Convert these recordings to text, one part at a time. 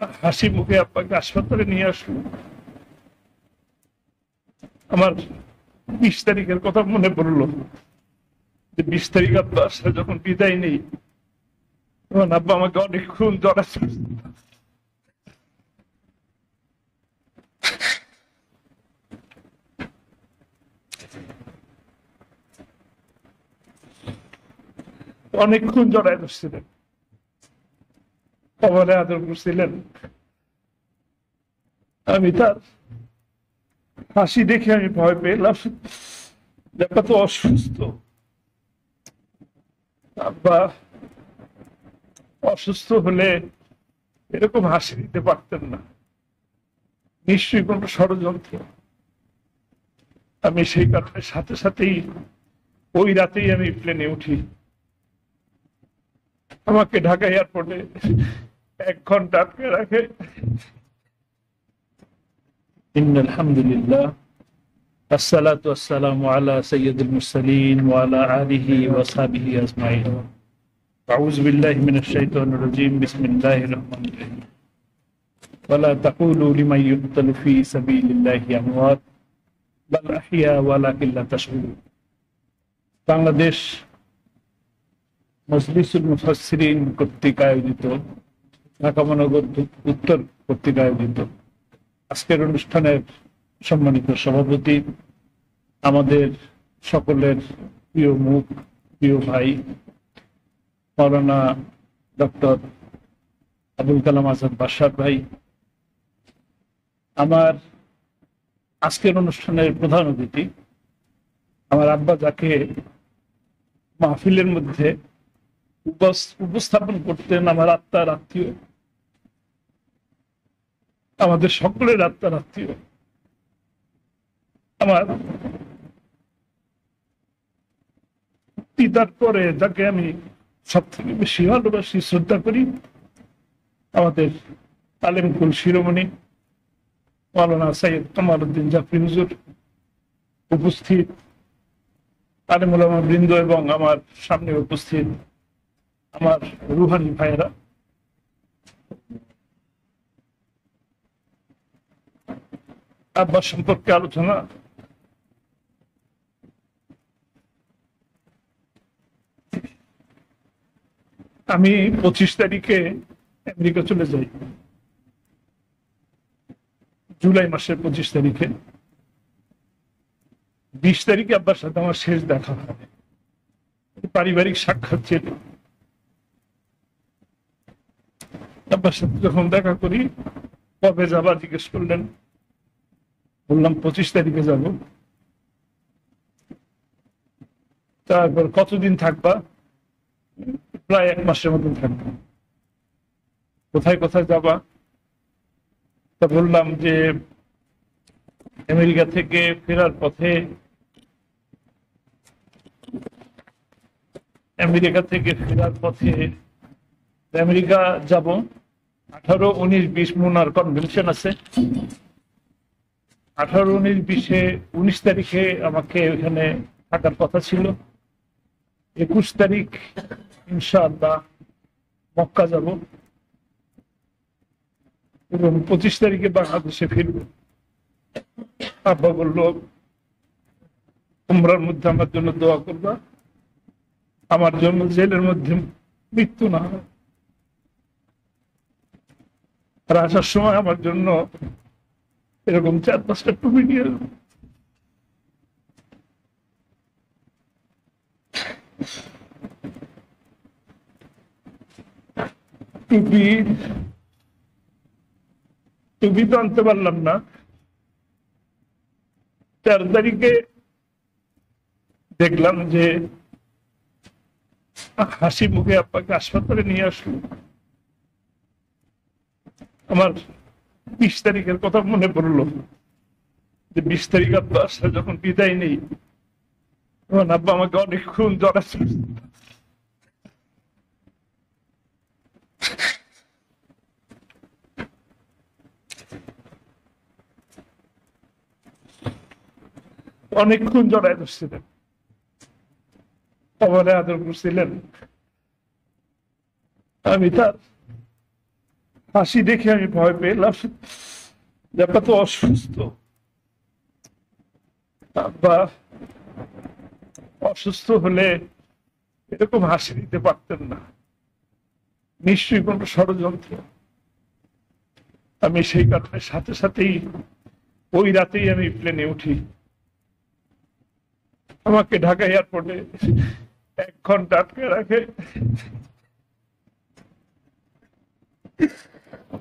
হাসি মুখে আব্বাকে হাসপাতালে নিয়ে আসলো আমার বিশ তারিখের কথা মনে পড়ল। যে বিশ তারিখ আব্বার সাথে যখন বিদায় নেই, তখন আব্বা আমাকে অনেকক্ষণ জড়াচ্ছে অনেকক্ষণ জড়ায় ধরছিলেন কবলে আদর করছিলেন। আমি তার হাসি দেখে আমি ভয় পেলাম। ব্যাপার তো অসুস্থ। আব্বা অসুস্থ হলে এরকম হাসি দিতে পারতেন না। নিশ্চয়ই কোন ষড়যন্ত্র। আমি সেই কথার সাথে সাথেই ওই রাতেই আমি প্লেনে উঠি। আমাকে ঢাকা এয়ারপোর্টে এক ঘন্টা আটকে রাখে إن الحمد لله الصلاة والسلام على سيد المرسلين وعلى آله وصحبه أجمعين أعوذ بالله من الشيطان الرجيم بسم الله الرحمن الرحيم ولا تقولوا لمن يقتل في سبيل الله أموات بل أحياء ولكن لا تشعرون বাংলাদেশ মজলিসুল মুফাসসিরিন কর্তৃক আয়োজিত ঢাকা মহানগর উত্তর কর্তৃক আয়োজিত। আজকের অনুষ্ঠানের সম্মানিত সভাপতি আমাদের সকলের প্রিয় মুখ, প্রিয় ভাই মৌলানা ডক্টর আবুল কালাম আজাদ বাসার ভাই। আমার আজকের অনুষ্ঠানের প্রধান অতিথি, আমার আব্বা যাকে মাহফিলের মধ্যে উপস্থাপন করতেন আমার আত্মার আত্মীয় আমাদের সকলের আত্মার আত্মীয়। আমার পিতার পরে যাকে আমি সব থেকে বেশি ভালোবাসি, শ্রদ্ধা করি, আমাদের আলেমকুল শিরোমণি মৌলানা সৈয়দ কামাল উদ্দিন জাফরি হুজুর উপস্থিত আলেমুলামা বৃন্দ এবং আমার সামনে উপস্থিত আমার রুহানি ভাইয়েরা। আব্বা সম্পর্কে আলোচনা। আমি পঁচিশ তারিখে আমেরিকা চলে যাই। জুলাই মাসের পঁচিশ তারিখে। বিশ তারিখে আব্বার সাথে আমার শেষ দেখা হয় পারিবারিক সাক্ষাৎ ছিল। আব্বার সাথে যখন দেখা করি, কবে যাবা জিজ্ঞেস করলেন? বললাম, পঁচিশ তারিখে যাব। তারপর কতদিন থাকবা? প্রায় এক মাসের মতন থাকব। কোথায় কোথায় যাবা? তা বললাম যে, আমেরিকা থেকে ফেরার পথে আমেরিকা থেকে ফেরার পথে আমেরিকা যাব। আঠারো, উনিশ, বিশ মুনার কনভেনশন আছে। আঠারো, উনিশ, বিশে, উনিশ তারিখে আমাকে ওখানে থাকার কথা ছিল। একুশ তারিখ ইনশাআল্লাহ মক্কা যাব এবং পঁচিশ তারিখে বাংলাদেশে ফিরব। আব্বা বলল উমরার মধ্যে আমার জন্য দোয়া করবা। আমার জন্য জেলের মধ্যে মৃত্যু না আর আসার সময় আমার জন্য এরকম চার পাঁচটা টুপি নিয়ে টুপি টুপি তো আনতে পারলাম না। চার তারিখে দেখলাম যে হাসি মুখে আব্বাকে হাসপাতালে নিয়ে আসলো। আমার বিশ তারিখের কথা মনে পড়ল। যে বিশ তারিখ আব্বার সাথে যখন বিদায় নেই, তখন আব্বা আমাকে অনেকক্ষণ জড়াচ্ছে। অনেকক্ষণ জড়ায় ধরছিলেন। কবলে আদর করছিলেন। আমি তার হাসি দেখে আমি ভয় পেলাম। আব্বা তো অসুস্থ। আব্বা, অসুস্থ হলে এরকম হাসি দিতে পারতেন না। নিশ্চয়ই কোন ষড়যন্ত্র। আমি সেই কারণে সাথে সাথেই ওই রাতেই আমি প্লেনে উঠি। আমাকে ঢাকা এয়ারপোর্টে এক ঘণ্টা আটকে রাখে।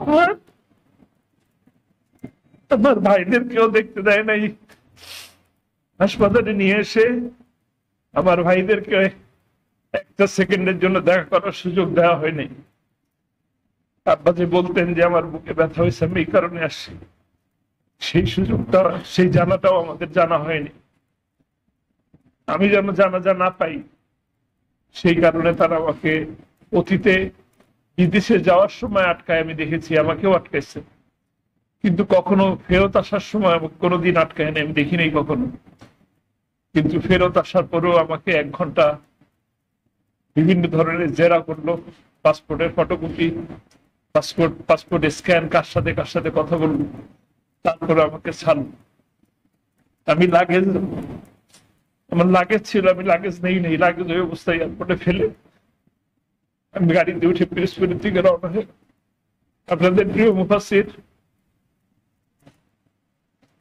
আমার ভাইদের কেউ দেখতে দেয় নাই। হাসপাতালে নিয়ে এসে আমার ভাইদেরকে একটা সেকেন্ডের জন্য দেখা করার সুযোগ দেওয়া হয়নি। আব্বা যে বলতেন যে আমার বুকে ব্যথা হয়েছে, আমি এই কারণে আসছি। সেই সুযোগটা, সেই জানাটাও আমাদের জানা হয়নি। আমি যেন জানাজা না পাই, সেই কারণে তারা আমাকে অতীতে বিদেশে যাওয়ার সময় আটকায়, আমি দেখেছি আমাকেও আটকাইছে। কিন্তু কখনো ফেরত আসার সময় কোনোদিন আটকায়নি আমি দেখিনি কখনো। কিন্তু ফেরত আসার পরেও আমাকে এক ঘণ্টা বিভিন্ন ধরনের জেরা করল, পাসপোর্টের ফটোকপি, পাসপোর্ট পাসপোর্ট স্ক্যান, কার সাথে কার সাথে কথা বলল, তারপরে আমাকে ছাড়ল। আমি লাগেজ, আমার লাগেজ ছিল, আমি লাগেজ নেই নেই, লাগেজ ওই অবস্থায় এয়ারপোর্টে ফেলে আমি গাড়িতে উঠে পিরোজপুরের দিকে রওনা হয়ে আপনাদের প্রিয় মুফাসির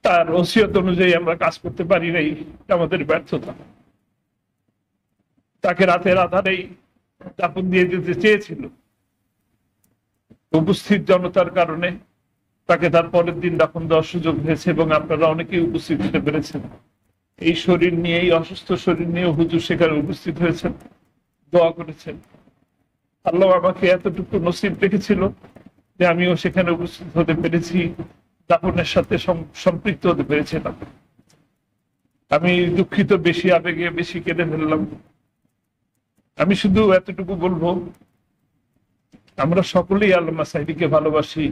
তার ওসিয়ত অনুযায়ী আমরা কাজ করতে পারি নাই, আমাদের ব্যর্থতা। তাকে রাতের আধারেই দাপন দিয়ে দিতে চেয়েছিল। উপস্থিত জনতার কারণে তাকে তার পরের দিন দাপন দেওয়ার সুযোগ হয়েছে এবং আপনারা অনেকেই উপস্থিত হতে পেরেছেন। এই শরীর নিয়ে এই অসুস্থ শরীর নিয়ে হুজুর সেখানে উপস্থিত হয়েছেন, দোয়া করেছেন। আল্লাহ আমাকে এতটুকু নসিব রেখেছিল যে আমিও সেখানে উপস্থিত হতে পেরেছি দাপনের সাথে সম্পৃক্ত হতে পেরেছিলাম। আমি দুঃখিত, বেশি আবেগে বেশি কেঁদে ফেললাম। আমি শুধু এতটুকু বলব, আমরা সকলেই আল্লামা সাইদিকে ভালোবাসি।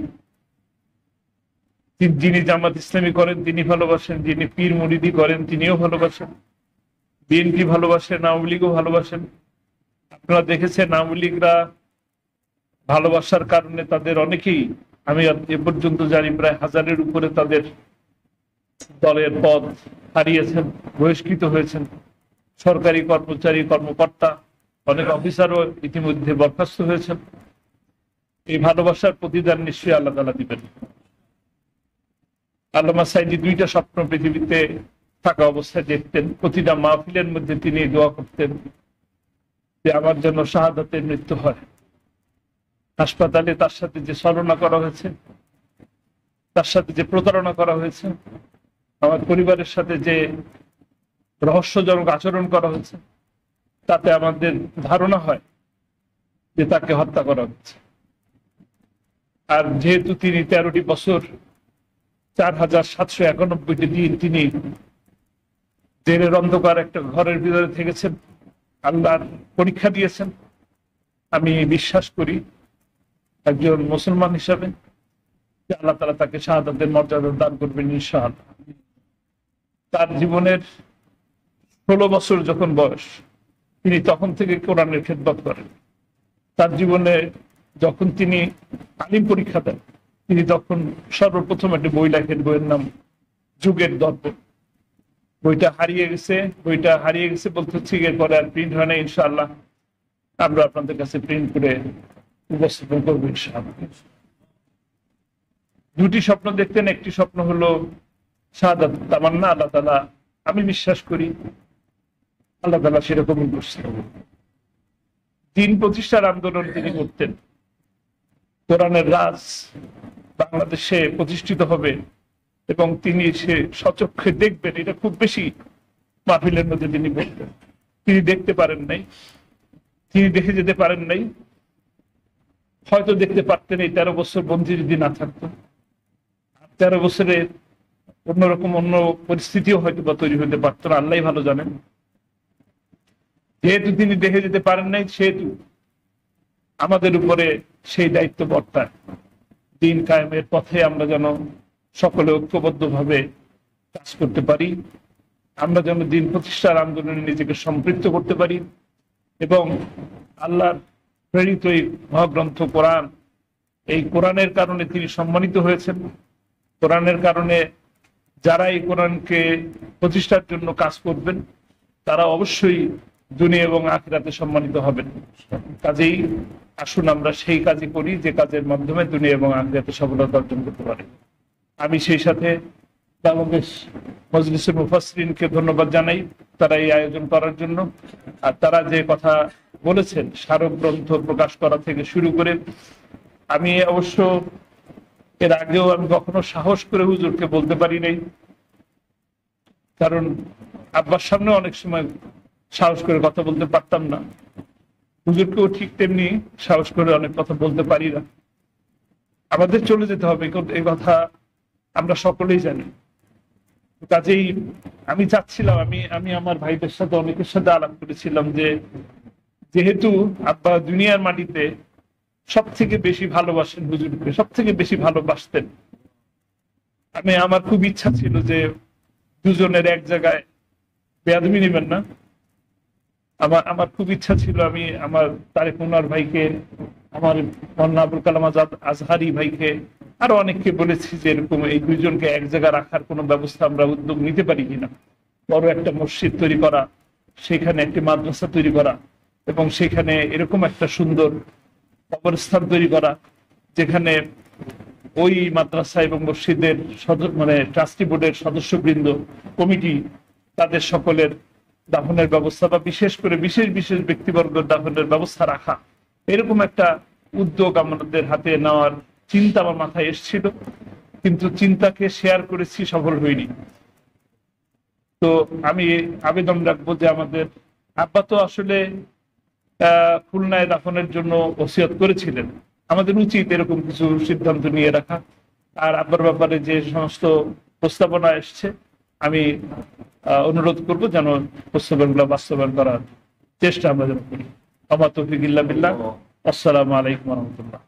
যিনি জামাত ইসলামী করেন, তিনি ভালোবাসেন। যিনি পীর মুরিদি করেন, তিনিও ভালোবাসেন। বিএনপি ভালোবাসেন, আওয়ামী লীগও ভালোবাসেন। আপনারা দেখেছেন আওয়ামী লীগরা ভালোবাসার কারণে তাদের অনেকেই, আমি এ পর্যন্ত জানি, প্রায় হাজারের উপরে তাদের দলের পদ হারিয়েছেন, বহিষ্কৃত হয়েছেন। সরকারি কর্মচারী, কর্মকর্তা, অনেক অফিসারও ইতিমধ্যে বরখাস্ত হয়েছেন। এই ভালোবাসার প্রতিদান নিশ্চয়ই আল্লাহ তালা দিবেন। আল্লামা সাইদি দুইটা স্বপ্ন পৃথিবীতে থাকা অবস্থায় দেখতেন। প্রতিটা মাহফিলের মধ্যে তিনি দোয়া করতেন। যে আমার জন্য শাহাদাতের মৃত্যু হয়। হাসপাতালে তার সাথে যে ছলনা করা হয়েছে, তার সাথে যে প্রতারণা করা হয়েছে, আমার পরিবারের সাথে যে রহস্যজনক আচরণ করা হয়েছে, তাতে আমাদের ধারণা হয় যে তাকে হত্যা করা হচ্ছে আর যেহেতু তিনি তেরোটি বছর চার হাজার সাতশো একানব্বইটি দিন তিনি জেলের অন্ধকার একটা ঘরের ভিতরে থেকেছেন আল্লাহর পরীক্ষা দিয়েছেন। আমি বিশ্বাস করি একজন মুসলমান হিসাবে যে আল্লাহ তালা তাকে শাহাদাতের মর্যাদা দান করবেন ইনশাআল্লাহ। তার জীবনের ষোলো বছর যখন বয়স, তিনি তখন থেকে কোরআনের খেদমত করেন। তার জীবনে যখন তিনি আলিম পরীক্ষা দেন, তিনি তখন সর্বপ্রথম একটি বই লেখেন, বইয়ের নাম যুগের দর্পণ। বইটা হারিয়ে গেছে, বইটা হারিয়ে গেছে বলতে হচ্ছে এরপরে আর প্রিন্ট হয় না ইনশাআল্লাহ। আমরা আপনাদের কাছে প্রিন্ট করে উপস্থাপন করব, ইনশাআল্লাহ। দুটি স্বপ্ন দেখতেন, একটি স্বপ্ন হলো শাহাদাত, তামান্না, আল্লাহ তালা আমি বিশ্বাস করি, আল্লাহ তালা সেরকমই করছেন দিন প্রতিষ্ঠার আন্দোলন তিনি করতেন। কোরআনের রাজ বাংলাদেশে প্রতিষ্ঠিত হবে। এবং তিনি সে সচক্ষে দেখবেন, এটা খুব বেশি মাহফিলের মধ্যে তিনি বলতেন তিনি দেখতে পারেন নাই। তিনি দেখে যেতে পারেন নাই। হয়তো দেখতে পারতেন এই তেরো বছর বন্দি যদি না থাকতো। তেরো বছরে অন্যরকম অন্য পরিস্থিতিও হয়তো বা তৈরি হতে পারতো না আল্লাহ ভালো জানেন। যেহেতু তিনি দেখে যেতে পারেন নাই, সেহেতু আমাদের উপরে সেই দায়িত্ব বর্তায়। দিন কায়েমের পথে আমরা যেন সকলে ঐক্যবদ্ধভাবে কাজ করতে পারি। আমরা যেন দিন প্রতিষ্ঠার আন্দোলনে নিজেকে সম্পৃক্ত করতে পারি এবং আল্লাহর প্রেরিত এই মহাগ্রন্থ কোরআন, এই কোরআনের কারণে তিনি সম্মানিত হয়েছেন। কোরআনের কারণে যারা এই কোরআনকে প্রতিষ্ঠার জন্য কাজ করবেন, তারা অবশ্যই দুনিয়া এবং আখিরাতে সম্মানিত হবেন। কাজেই আসুন আমরা সেই কাজই করি, যে কাজের মাধ্যমে দুনিয়া এবং আখিরাতে সফলতা অর্জন করতে পারি। আমি সেই সাথে বাংলাদেশ মজলিসের মুফাসরিনকে ধন্যবাদ জানাই তারা এই আয়োজন করার জন্য। আর তারা যে কথা বলেছেন, স্মারক গ্রন্থ প্রকাশ করা থেকে শুরু করে, আমি অবশ্য এর আগেও আমি কখনো সাহস করে হুজুরকে বলতে পারি নাই। কারণ আব্বার সামনে অনেক সময় সাহস করে কথা বলতে পারতাম না। হুজুরকেও ঠিক তেমনি সাহস করে অনেক কথা বলতে পারি না। আমাদের চলে যেতে হবে, এই কথা আমরা সকলেই জানি। কাজেই আমি চাচ্ছিলাম, আমি আমি আমার ভাইদের সাথে, অনেকের সাথে আলাপ করেছিলাম যে যেহেতু আব্বা দুনিয়ার মাটিতে সব থেকে বেশি ভালোবাসেন হুজুরকে সব থেকে বেশি ভালোবাসতেন। আমি, আমার খুব ইচ্ছা ছিল যে দুজনের এক জায়গায় বেয়াদমি নেবেন না। আমার আমার খুব ইচ্ছা ছিল আমি আমার তারেক মুনার ভাইকে, আমার মন্না আবুল কালাম আজাদ আজহারি ভাইকে আরও অনেককে বলেছি যে এরকম এই দুইজনকে এক জায়গায় রাখার কোনো ব্যবস্থা আমরা উদ্যোগ নিতে পারি কিনা। বড় একটা মসজিদ তৈরি করা, সেখানে একটি মাদ্রাসা তৈরি করা এবং সেখানে এরকম একটা সুন্দর কবরস্থান তৈরি করা, যেখানে ওই মাদ্রাসা এবং মসজিদের মানে ট্রাস্টি বোর্ডের সদস্যবৃন্দ, কমিটি, তাদের সকলের দাফনের ব্যবস্থা বা বিশেষ করে বিশেষ বিশেষ ব্যক্তিবর্গের দাফনের ব্যবস্থা রাখা। এরকম একটা উদ্যোগ আমাদের হাতে নেওয়ার চিন্তা আমার মাথায় এসেছিল, কিন্তু চিন্তাকে শেয়ার করেছি, সফল হইনি। তো আমি আবেদন রাখব যে আমাদের আব্বা তো আসলে খুলনায় দাফনের জন্য ওসিয়ত করেছিলেন। আমাদের উচিত এরকম কিছু সিদ্ধান্ত নিয়ে রাখা। আর আব্বার ব্যাপারে যে সমস্ত প্রস্তাবনা এসছে, আমি অনুরোধ করব যেন প্রস্তাবনগুলো বাস্তবায়ন করার চেষ্টা আমরা যেন করি। আমার তৌফিক ইল্লা বিল্লাহ। আসসালামু আলাইকুম রহমতুল্লাহ।